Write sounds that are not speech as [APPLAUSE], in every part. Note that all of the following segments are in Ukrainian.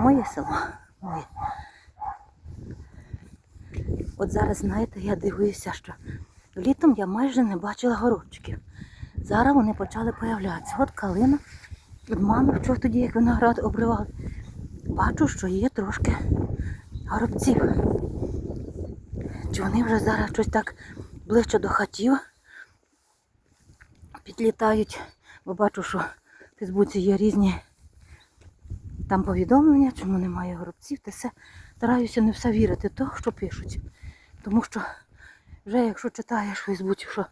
Моє село. Моє. От зараз, знаєте, я дивуюся, що літом я майже не бачила горобчиків. Зараз вони почали появлятися. От калина від мами, що тоді, як виноград обривали. Бачу, що є трошки горобців. Чи вони вже зараз щось так ближче до хатів підлітають, бо бачу, що в Фейсбуці є різні там повідомлення, чому немає горобців, та все. Стараюся не все вірити, то, що пишуть. Тому що вже якщо читаєш в Фейсбуці, що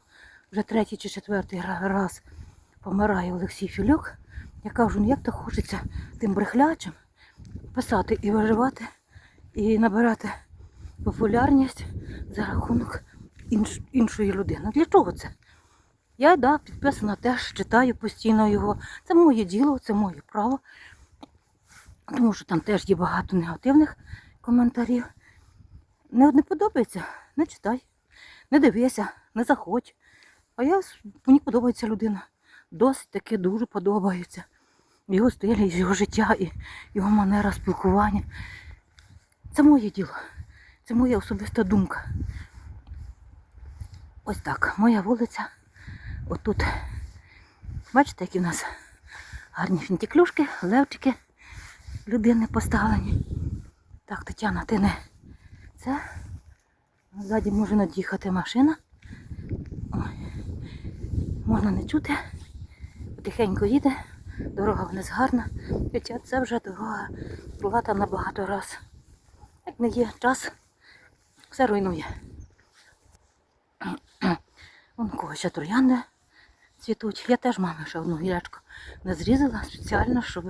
вже третій чи четвертий раз помирає Олексій Філюк, я кажу, ну як то хочеться тим брехлячим писати і виживати, і набирати популярність за рахунок інш- іншої людини. Для чого це? Я да, підписана теж, читаю постійно його. Це моє діло, це моє право. Тому що там теж є багато негативних коментарів. Не, не подобається, не читай, не дивися, не заходь. А я мені подобається людина. Досить таки дуже подобається. Його стиль, його життя і його манера спілкування. Це моє діло. Це моя особиста думка. Ось так, моя вулиця. Отут. Бачите, які в нас гарні фінтіклюшки, левчики людини поставлені. Так, Тетяна, ти не це. Ззаді може над'їхати машина. Ой. Можна не чути. Потихеньку їде. Дорога в нас гарна. Хоча це вже дорога крулата на багато раз. Як не є час, все руйнує. Вон кого ще троянди цвітуть. Я теж мамі ще одну гілячку не зрізала спеціально, щоб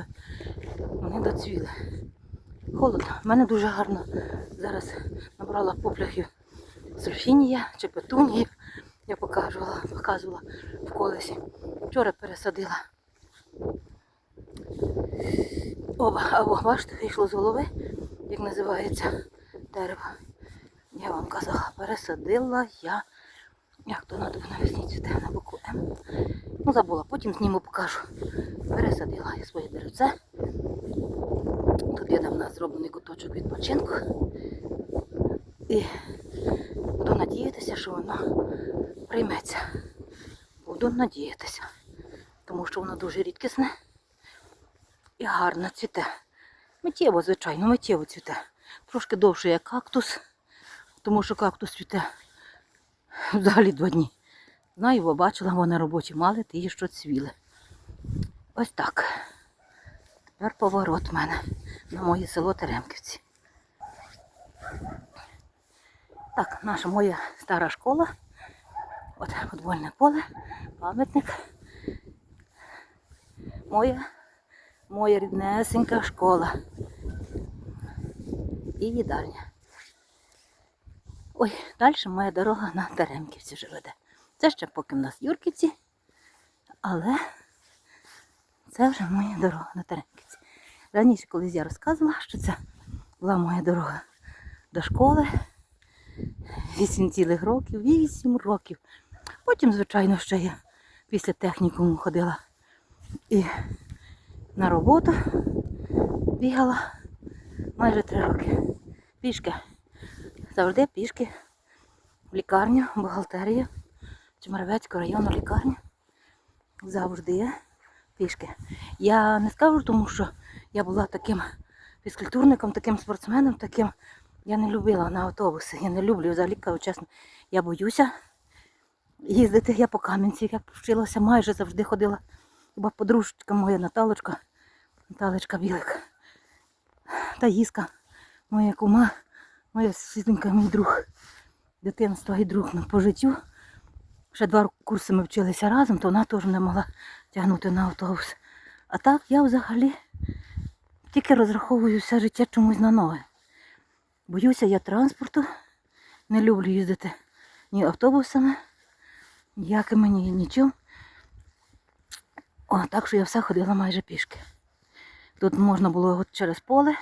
вони доцвіли. Холодно. У мене дуже гарно зараз набрала попляхів сульфінія чи петунії. Я показувала, показувала в колесі. Вчора пересадила. Оба, або бачите, вийшло з голови, як називається дерево. Я вам казала, пересадила я. Як то надо навесні цвіте на боку М. Ну, забула, потім зніму покажу. Пересадила я своє деревце. Тут є у зроблений куточок відпочинку. І буду надіятися, що воно прийметься. Буду надіятися. Тому що воно дуже рідкісне і гарно цвіте. Миттєво, звичайно, миттєво цвіте. Трошки довше як кактус, тому що кактус цвіте [LAUGHS] взагалі два дні. Знаю, бо бачила, вони на роботі мали, ті, що цвіли. Ось так. Тепер поворот в мене на моє село Теремківці. Так, наша моя стара школа. От футбольне поле, пам'ятник. Моя, моя ріднесенька школа. І їдальня. Ой, далі моя дорога на Теремківці вже веде. Це ще поки в нас Юрківці, але це вже моя дорога на Теремківці. Раніше колись я розказувала, що це була моя дорога до школи. 8 цілих років, 8 років. Потім, звичайно, ще я після технікуму ходила і на роботу бігала майже 3 роки. Пішки. Завжди пішки в лікарню, в бухгалтерію, Чемеровецького району лікарню. Завжди пішки. Я не скажу, тому що я була таким фізкультурником, таким спортсменом, таким. Я не любила на автобуси. Я не люблю взагалі, кажу чесно. Я боюся їздити. Я по Кам'янці, як вчилася, майже завжди ходила. Хіба подружечка моя Наталочка, Наталочка Білик. Та Їска, моя кума, моя сусіденька, мій друг. Дитинство і друг по життю. Ще два курси ми вчилися разом, то вона теж не могла тягнути на автобус. А так я взагалі тільки розраховую все життя чомусь на ноги. Боюся я транспорту, не люблю їздити ні автобусами, ніякими, ні нічим. О, так що я все ходила майже пішки. Тут можна було от через поле,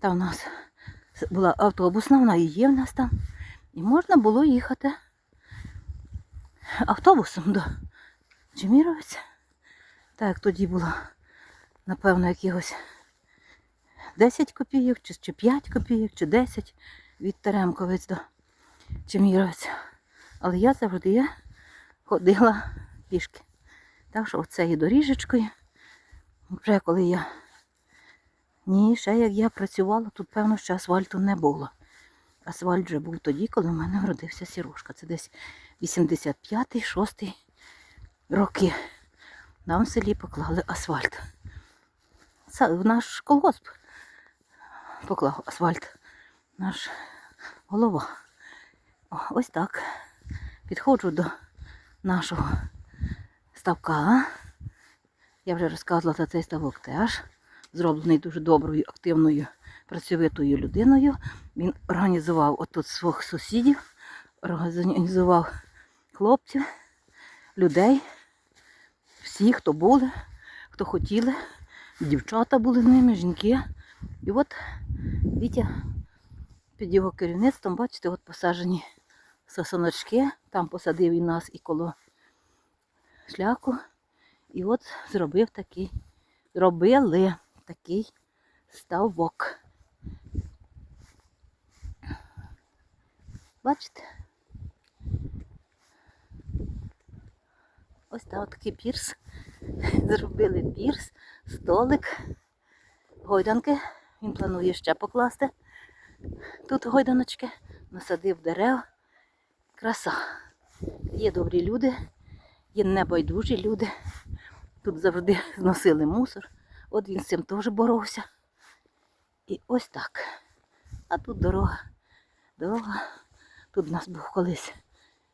там у нас була автобусна, вона і є в нас там. І можна було їхати автобусом до Чеміровиця. Так тоді було, напевно, якихось 10 копійок, чи, чи 5 копійок, чи 10 від Теремковець до Чеміровиця. Але я завжди ходила пішки. Так що оцею доріжечкою, вже коли я. Ні, ще як я працювала, тут, певно, ще асфальту не було. Асфальт вже був тоді, коли в мене народився сірушка. Це десь 85-6 роки. Нам в селі поклали асфальт. Це наш колгосп поклав асфальт. Наш голова. О, ось так. Підходжу до нашого ставка. Я вже розказувала за цей ставок теж. Зроблений дуже доброю, активною, працьовитою людиною. Він організував отут своїх сусідів, організував хлопців, людей, всі, хто були, хто хотіли. Дівчата були з ними, жінки. І от Вітя під його керівництвом, бачите, от посаджені сосоночки. Там посадив і нас і коло шляху. І от зробив такий, зробили такий ставок. Бачите? Ось так такий пірс. [LAUGHS] Зробили пірс, столик, гойданки. Він планує ще покласти. Тут гойданочки, насадив дерев. Краса. Є добрі люди, є небайдужі люди. Тут завжди зносили мусор. От він з цим теж боровся. І ось так. А тут дорога. Дорога. Тут у нас був колись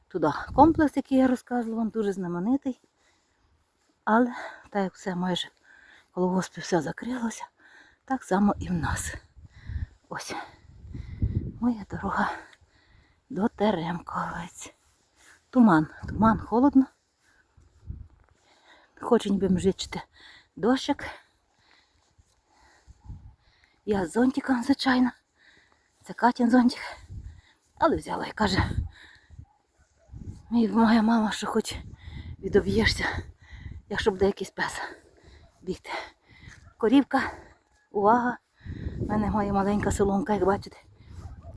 туди комплекс, який я розказувала вам, дуже знаменитий. Але так як все майже коло госпі все закрилося, так само і в нас. Ось моя дорога до Теремковець. Туман, туман, холодно. Хочу ніби мжичити дощик. Я з зонтиком, звичайно. Це Катін зонтик. Але взяла і каже, «Мій- моя мама, що хоч відоб'єшся, якщо буде якийсь пес бігти. Корівка, увага. У мене моя маленька соломка, як бачите.